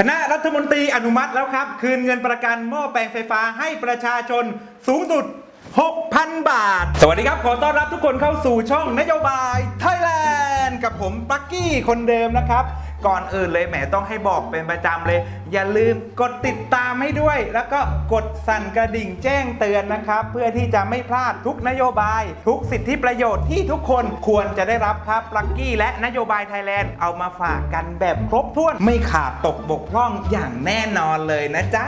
คณะรัฐมนตรีอนุมัติแล้วครับ คืนเงินประกันหม้อแปลงไฟฟ้าให้ประชาชนสูงสุด 6,000 บาท สวัสดีครับ ขอต้อนรับทุกคนเข้าสู่ช่องนโยบายไทยแลนด์กับผมปักกี้คนเดิมนะครับ ก่อนอื่นเลยแหมต้องให้บอกเป็นประจำเลย อย่าลืมกดติดตามให้ด้วย แล้วก็กดสั่นกระดิ่งแจ้งเตือนนะครับ เพื่อที่จะไม่พลาดทุกนโยบาย ทุกสิทธิประโยชน์ที่ทุกคนควรจะได้รับครับลักกี้และนโยบายไทยแลนด์เอามาฝากกันแบบครบถ้วนไม่ขาดตกบกพร่องอย่างแน่นอนเลยนะจ๊ะ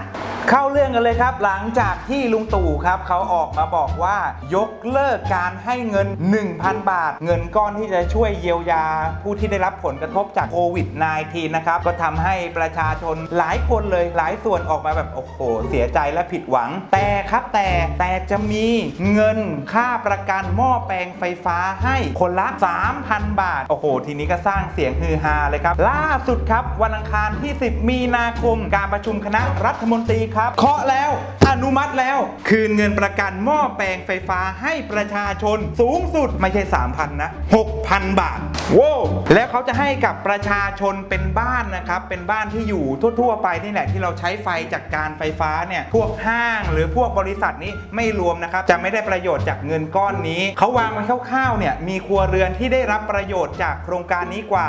เข้าเรื่องกันเลยครับ หลังจากที่ลุงตู่ครับเขาออกมาบอกว่ายกเลิกการให้เงิน 1,000 บาท เงินก้อนที่จะช่วยเยียวยา ผู้ที่ได้รับผลกระทบจากโควิด -19 นะครับ ก็ทำให้ประชาชนหลายคนเลยหลายส่วนออกมาแบบโอ้โห เสียใจและผิดหวัง แต่ครับแต่แต่จะมีเงินค่าประกันหม้อแปลงไฟฟ้าให้คนละ 3,000 บาท โอ้โห ทีนี้ก็สร้างเสียงฮือฮาเลยครับ ล่าสุดครับ วันอังคารที่ 10 มีนาคม การประชุมคณะรัฐมนตรีครับ เคาะแล้วอนุมัติแล้ว คืนเงินประกันหม้อแปลงไฟฟ้าให้ประชาชนสูงสุดไม่ใช่ 3,000 นะ 6,000 บาท โว้ แล้วเขาจะให้กับประชาชนนเป็นบ้านนะครับ เป็นบ้านที่อยู่ทั่ว ๆ ไปนี่แหละที่เราใช้ไฟจากการไฟฟ้าเนี่ยพวกห้างหรือพวกบริษัทนี้ไม่รวมนะครับ จะไม่ได้ประโยชน์จากเงินก้อนนี้ เขาวางไว้คร่าวๆเนี่ยมีครัวเรือนที่ได้รับประโยชน์จากโครงการนี้กว่า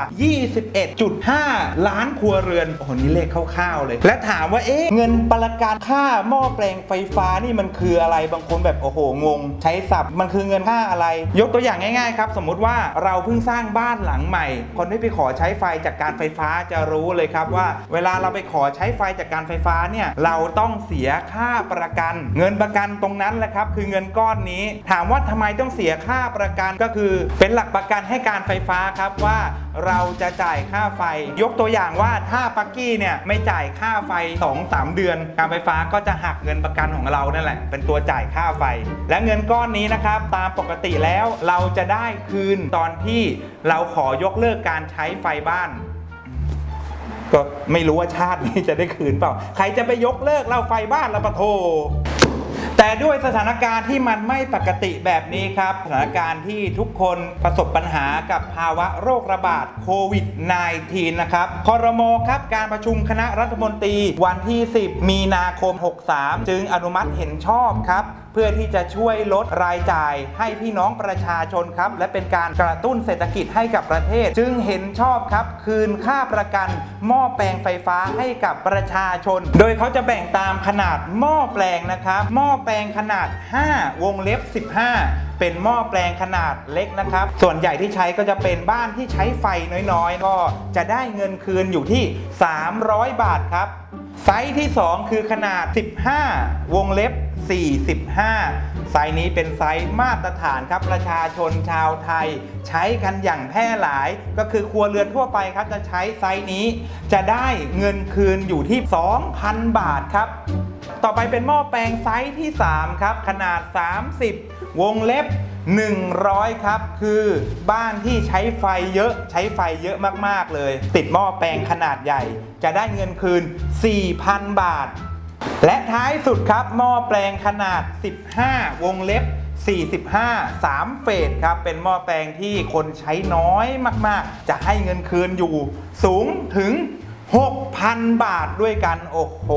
21.5 ล้านครัวเรือนโอ้โหนี่เลขคร่าวๆเลย และถามว่าเอ๊ะเงินประกันค่าหม้อแปลงไฟฟ้านี่มันคืออะไรบางคนแบบโอ้โหงง ใช้ศัพท์มันคือเงินค่าอะไร ยกตัวอย่างง่ายๆครับสมมุติว่าเราเพิ่งสร้างบ้านหลังใหม่ คนที่ไปขอใช้ไฟจากการไฟฟ้าจะรู้เลยครับว่า เวลาเราไปขอใช้ไฟจากการไฟฟ้าเนี่ยเราต้องเสียค่าประกัน เงินประกันตรงนั้นแหละครับ คือเงินก้อนนี้ ถามว่าทำไมต้องเสียค่าประกันก็คือ เป็นหลักประกันให้การไฟฟ้าครับว่าเราจะจ่ายค่าไฟ ยกตัวอย่างว่าถ้าปักกี้เนี่ยไม่จ่ายค่าไฟ 2-3 เดือน การไฟฟ้าก็จะหักเงินประกันของเรานั่นแหละ เป็นตัวจ่ายค่าไฟ และเงินก้อนนี้นะครับ ตามปกติแล้วเราจะได้คืนตอนที่เราขอยกเลิกการใช้ไฟบ้าน ก็ไม่รู้ว่าชาตินี้จะได้คืนเปล่า ใครจะไปยกเลิกเราไฟบ้านเราปะโท แต่ด้วยสถานการณ์ที่มันไม่ปกติแบบนี้ครับ สถานการณ์ที่ทุกคนประสบปัญหากับภาวะโรคระบาดโควิด -19 นะครับคอรมอครับการประชุมคณะรัฐมนตรีวันที่ 10 มีนาคม 63 จึงอนุมัติเห็นชอบครับเพื่อที่จะช่วยลดรายจ่ายให้พี่น้องประชาชนครับ และเป็นการกระตุ้นเศรษฐกิจให้กับประเทศ จึงเห็นชอบครับ คืนค่าประกัน หม้อแปลงไฟฟ้าให้กับประชาชน โดยเขาจะแบ่งตามขนาดหม้อแปลงนะครับหม้อแปลลงขนาด 5 วงเล็บ 15 เป็นหม้อแปลงขนาดเล็กนะครับ ส่วนใหญ่ที่ใช้ก็จะเป็นบ้านที่ใช้ไฟน้อยๆ ก็จะได้เงินคืนอยู่ที่ 300 บาทครับ ไซส์ที่ 2 คือขนาด 15 วงเล็บ 45 ไซส์นี้เป็นไซส์มาตรฐานครับประชาชนชาวไทย ใช้กันอย่างแพร่หลาย ก็คือครัวเรือนทั่วไปครับจะใช้ไซส์นี้ จะได้เงินคืนอยู่ที่ 2,000 บาทครับ ต่อไปเป็นหม้อแปลงไซส์ที่ 3 ครับ ขนาด 30 วงเล็บ 100 ครับ คือบ้านที่ใช้ไฟเยอะใช้ไฟเยอะมากๆเลย ติดหม้อแปลงขนาดใหญ่ จะได้เงินคืน 4,000 บาท และท้ายสุดครับหม้อแปลงขนาด 15 วงเล็บ45 3 เฟสครับ เป็นหม้อแปลงที่คนใช้น้อยมาก ๆ จะให้เงินคืนอยู่สูงถึง 6,000 บาทด้วยกัน โอ้โห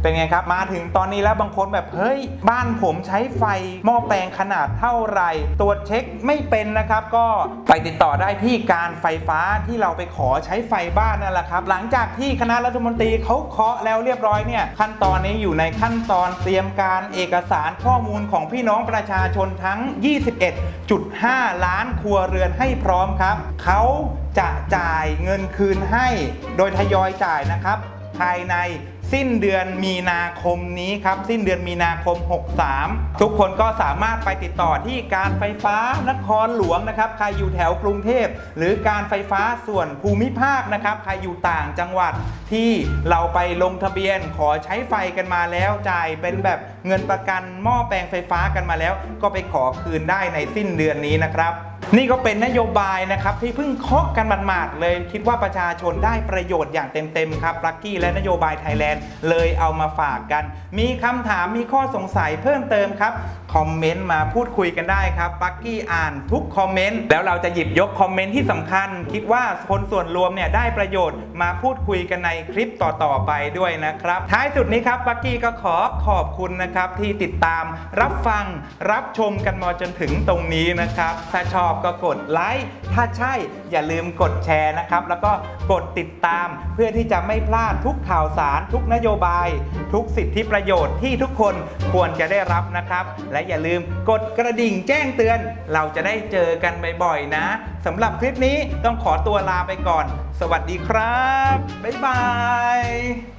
เป็นไงครับ มาถึงตอนนี้แล้วบางคนแบบ เฮ้ย บ้านผมใช้ไฟหม้อแปลงขนาดเท่าไหร่ ตรวจเช็คไม่เป็นนะครับ ก็ไปติดต่อได้ที่การไฟฟ้าที่เราไปขอใช้ไฟบ้านนั่นแหละครับ หลังจากที่คณะรัฐมนตรีเขาเคาะแล้วเรียบร้อยเนี่ย ขั้นตอนนี้อยู่ในขั้นตอนเตรียมการเอกสารข้อมูลของพี่น้องประชาชนทั้ง 21.5 ล้านครัวเรือนให้พร้อมครับเขา จะจ่ายเงินคืนให้ โดยทยอยจ่ายนะครับ ภายในสิ้นเดือนมีนาคมนี้ครับ สิ้นเดือนมีนาคม 63 ทุกคนก็สามารถไปติดต่อที่การไฟฟ้านครหลวงนะครับ ใครอยู่แถวกรุงเทพ หรือการไฟฟ้าส่วนภูมิภาคนะครับ ใครอยู่ต่างจังหวัดที่เราไปลงทะเบียนขอใช้ไฟกันมาแล้วจ่ายเป็นแบบ เงินประกันหม้อแปลงไฟฟ้ากันมาแล้ว ก็ไปขอคืนได้ในสิ้นเดือนนี้นะครับ นี่ก็เป็นนโยบายนะครับที่เพิ่งเคาะกันหมาดๆเลย คิดว่าประชาชนได้ประโยชน์อย่างเต็มๆครับลักกี้และนโยบายไทยแลนด์เลยเอามาฝากกัน มีคำถามมีข้อสงสัยเพิ่มเติมครับคอมเมนต์มาพูดคุยกันได้ครับปักกี้อ่านทุกคอมเมนต์แล้วเราจะหยิบยกคอมเมนต์ที่สำคัญ คิดว่าคนส่วนรวมเนี่ยได้ประโยชน์มาพูดคุยกันในคลิปต่อๆไปด้วยนะครับ ท้ายสุดนี้ครับปักกี้ก็ขอขอบคุณนะนะครับที่ติดตามรับฟังรับชมกันมาจนถึงตรงนี้นะครับ ถ้าชอบก็กดไลค์ถ้าใช่อย่าลืมกดแชร์นะครับ แล้วก็กดติดตามเพื่อที่จะไม่พลาดทุกข่าวสาร ทุกนโยบาย ทุกสิทธิประโยชน์ที่ทุกคนควรจะได้รับนะครับ และอย่าลืมกดกระดิ่งแจ้งเตือน เราจะได้เจอกันบ่อยๆนะสำหรับคลิปนี้ต้องขอตัวลาไปก่อน สวัสดีครับ บ๊ายบาย